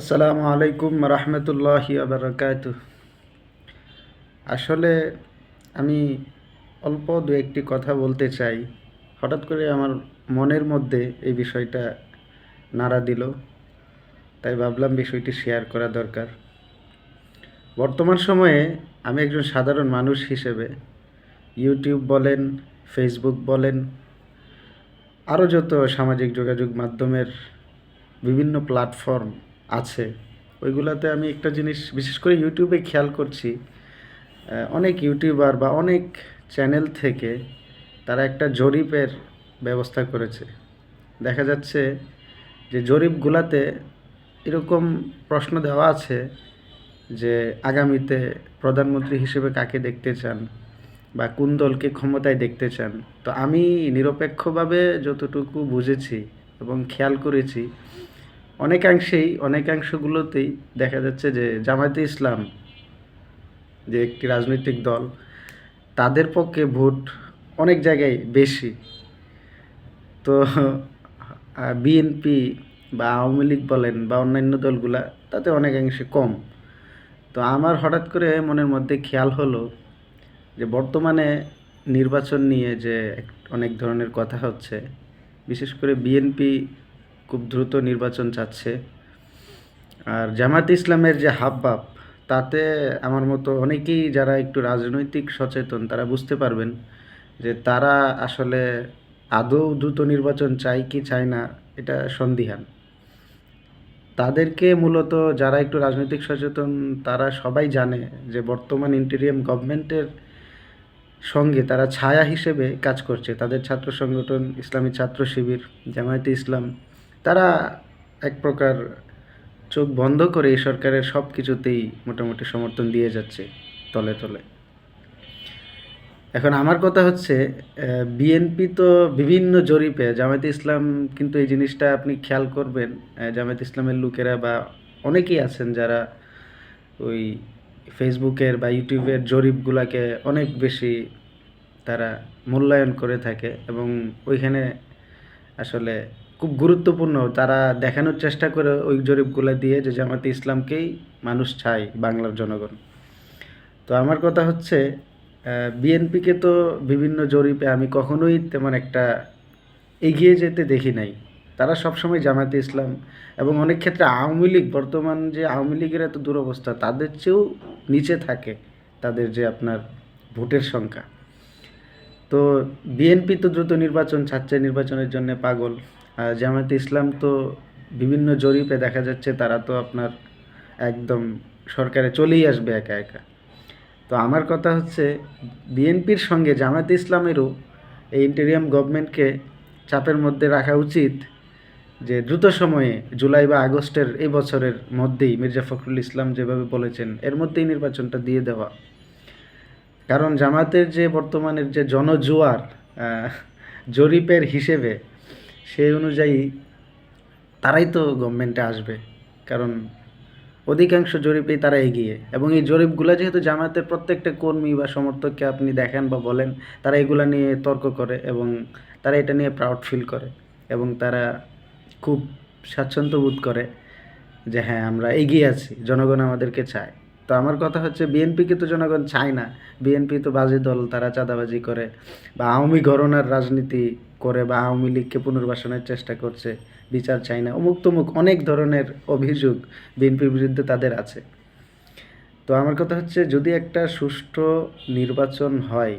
আসসালামু আলাইকুম রহমতুল্লাহি আবরকাত আসলে আমি অল্প দু একটি কথা বলতে চাই। হঠাৎ করে আমার মনের মধ্যে এই বিষয়টা নাড়া দিল, তাই ভাবলাম বিষয়টি শেয়ার করা দরকার। বর্তমান সময়ে আমি একজন সাধারণ মানুষ হিসেবে ইউটিউব বলেন ফেসবুক বলেন আরও যত সামাজিক যোগাযোগ মাধ্যমের বিভিন্ন প্ল্যাটফর্ম আছে। ওইগুলাতে আমি একটা জিনিস, বিশেষ করে ইউটিউবে খেয়াল করছি অনেক ইউটিউবার বা অনেক চ্যানেল থেকে তারা একটা জরিপের ব্যবস্থা করেছে। দেখা যাচ্ছে যে জরিপগুলাতে এরকম প্রশ্ন দেওয়া আছে যে আগামীতে প্রধানমন্ত্রী হিসেবে কাকে দেখতে চান বা কোন দলকে ক্ষমতায় দেখতে চান। তো আমি নিরপেক্ষভাবে যতটুকু বুঝেছি এবং খেয়াল করেছি অনেকাংশেই, অনেকাংশগুলোতেই দেখা যাচ্ছে যে জামায়াতে ইসলাম যে একটি রাজনৈতিক দল, তাদের পক্ষে ভোট অনেক জায়গায় বেশি। তো বিএনপি বা আওয়ামী লীগ বলেন বা অন্যান্য দলগুলা, তাতে অনেকাংশে কম। তো আমার হঠাৎ করে মনের মধ্যে খেয়াল হলো যে বর্তমানে নির্বাচন নিয়ে যে অনেক ধরনের কথা হচ্ছে, বিশেষ করে বিএনপি খুব দ্রুত নির্বাচন চাচ্ছে। আর জামাত ইসলামের যে হাবভাব, তাতে আমার মতো অনেকেই যারা একটু রাজনৈতিক সচেতন, তারা বুঝতে পারবেন যে তারা আসলে আদৌ দ্রুত নির্বাচন চায় কি চায় না, এটা সন্দিহান। তাদেরকে মূলত যারা একটু রাজনৈতিক সচেতন, তারা সবাই জানে যে বর্তমান ইন্টেরিয়াম গভর্নমেন্টের সঙ্গে তারা ছায়া হিসেবে কাজ করছে। তাদের ছাত্র সংগঠন, ইসলামী ছাত্র শিবির, জামায়াতে ইসলাম তারা এক প্রকার চোখ বন্ধ করে এই সরকারের সব কিছুতেই মোটামুটি সমর্থন দিয়ে যাচ্ছে তলে তলে। এখন আমার কথা হচ্ছে বিএনপি তো বিভিন্ন জরিপে, জামায়াতে ইসলাম কিন্তু এই জিনিসটা আপনি খেয়াল করবেন জামায়াতে ইসলামের লোকেরা বা অনেকেই আছেন যারা ওই ফেসবুকের বা ইউটিউবের জরিপগুলাকে অনেক বেশি তারা মূল্যায়ন করে থাকে এবং ওইখানে আসলে খুব গুরুত্বপূর্ণ। তারা দেখানোর চেষ্টা করে ওই জরিপগুলা দিয়ে যে জামাতে ইসলামকেই মানুষ চায় বাংলার জনগণ। তো আমার কথা হচ্ছে বিএনপিকে তো বিভিন্ন জরিপে আমি কখনোই তেমন একটা এগিয়ে যেতে দেখি নাই। তারা সবসময় জামাতে ইসলাম এবং অনেক ক্ষেত্রে আওয়ামী লীগ, বর্তমান যে আওয়ামী লীগের এত দুরবস্থা, তাদের চেয়েও নিচে থাকে তাদের যে আপনার ভোটের সংখ্যা। তো বিএনপি তো দ্রুত নির্বাচন চাচ্ছে নির্বাচনের জন্য পাগল। জামায়াতে ইসলাম তো বিভিন্ন জরিপে দেখা যাচ্ছে তারা তো আপনার একদম সরকারে চলেই আসবে একা একা। তো আমার কথা হচ্ছে, বিএনপির সঙ্গে জামায়াতে ইসলামেরও এই ইন্টেরিয়াম গভর্নমেন্টকে চাপের মধ্যে রাখা উচিত যে দ্রুত সময়ে জুলাই বা আগস্টের এই বছরের মধ্যেই মির্জা ফখরুল ইসলাম যেভাবে বলেছেন, এর মধ্যেই নির্বাচনটা দিয়ে দেওয়া। কারণ জামাতের যে বর্তমানের যে জনজোয়ার জরিপের হিসেবে সেই অনুযায়ী তারাই তো গভর্নমেন্টে আসবে। কারণ অধিকাংশ জরিপেই তারা এগিয়ে। এবং এই জরিপগুলো যেহেতু জামায়াতের প্রত্যেকটা কর্মী বা সমর্থককে আপনি দেখেন বা বলেন, তারা এগুলা নিয়ে তর্ক করে এবং তারা এটা নিয়ে প্রাউড ফিল করে এবং তারা খুব স্বাচ্ছন্দ্য বোধ করে যে হ্যাঁ আমরা এগিয়ে আছি, জনগণ আমাদেরকে চায়। তো আমার কথা হচ্ছে বিএনপিকে তো জনগণ চায় না। বিএনপি তো বাজে দল, তারা চাঁদাবাজি করে বা আওয়ামী ঘরনার রাজনীতি করে বা আওয়ামী লীগকে পুনর্বাসনের চেষ্টা করছে, বিচার চায় না, অমুক তমুক অনেক ধরনের অভিযোগ বিএনপির বিরুদ্ধে তাদের আছে। তো আমার কথা হচ্ছে, যদি একটা সুষ্ঠু নির্বাচন হয়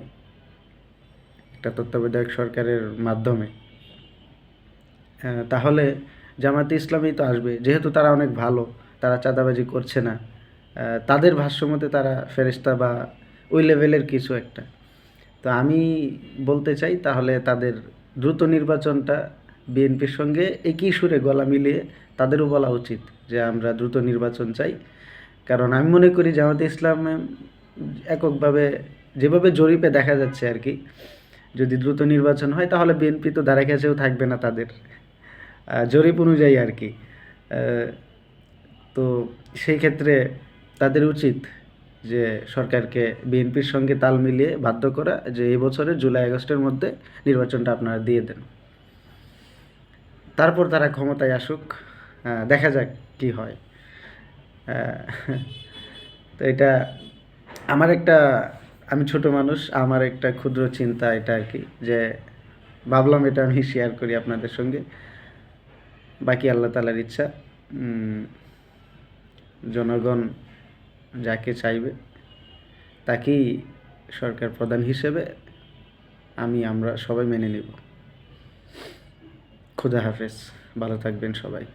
একটা তত্ত্বাবধায়ক সরকারের মাধ্যমে তাহলে জামাতে ইসলামী তো আসবে, যেহেতু তারা অনেক ভালো, তারা চাঁদাবাজি করছে না তাদের ভাষ্যমতে তারা ফেরেশতা বা ওই লেভেলের কিছু একটা। তো আমি বলতে চাই তাহলে তাদের দ্রুত নির্বাচনটা বিএনপির সঙ্গে একই সুরে গলা মিলিয়ে তাদেরও বলা উচিত যে আমরা দ্রুত নির্বাচন চাই। কারণ আমি মনে করি জামাতে ইসলাম এককভাবে যেভাবে জরিপে দেখা যাচ্ছে আর কি, যদি দ্রুত নির্বাচন হয় তাহলে বিএনপি তো ধারে কাছেও থাকবে না তাদের জরিপ অনুযায়ী আর কি। তো সেই ক্ষেত্রে তাদের উচিত যে সরকারকে বিএনপির সঙ্গে তাল মিলিয়ে বাধ্য করা যে এই বছরের জুলাই, আগস্টের মধ্যে নির্বাচনটা আপনারা দিয়ে দেন। তারপর তারা ক্ষমতায় আসুক দেখা যাক কি হয়। তো এটা আমার একটা, আমি ছোট মানুষ, আমার একটা ক্ষুদ্র চিন্তা এটা আর কি, যে ভাবলাম এটা আমি শেয়ার করি আপনাদের সঙ্গে। বাকি আল্লাহ তালার ইচ্ছা জনগণ যাকে চাইবে, তাকেই সরকার প্রধান হিসেবে আমি আমরা সবাই মেনে নেব। খুদা হাফেজ, ভালো থাকবেন সবাই।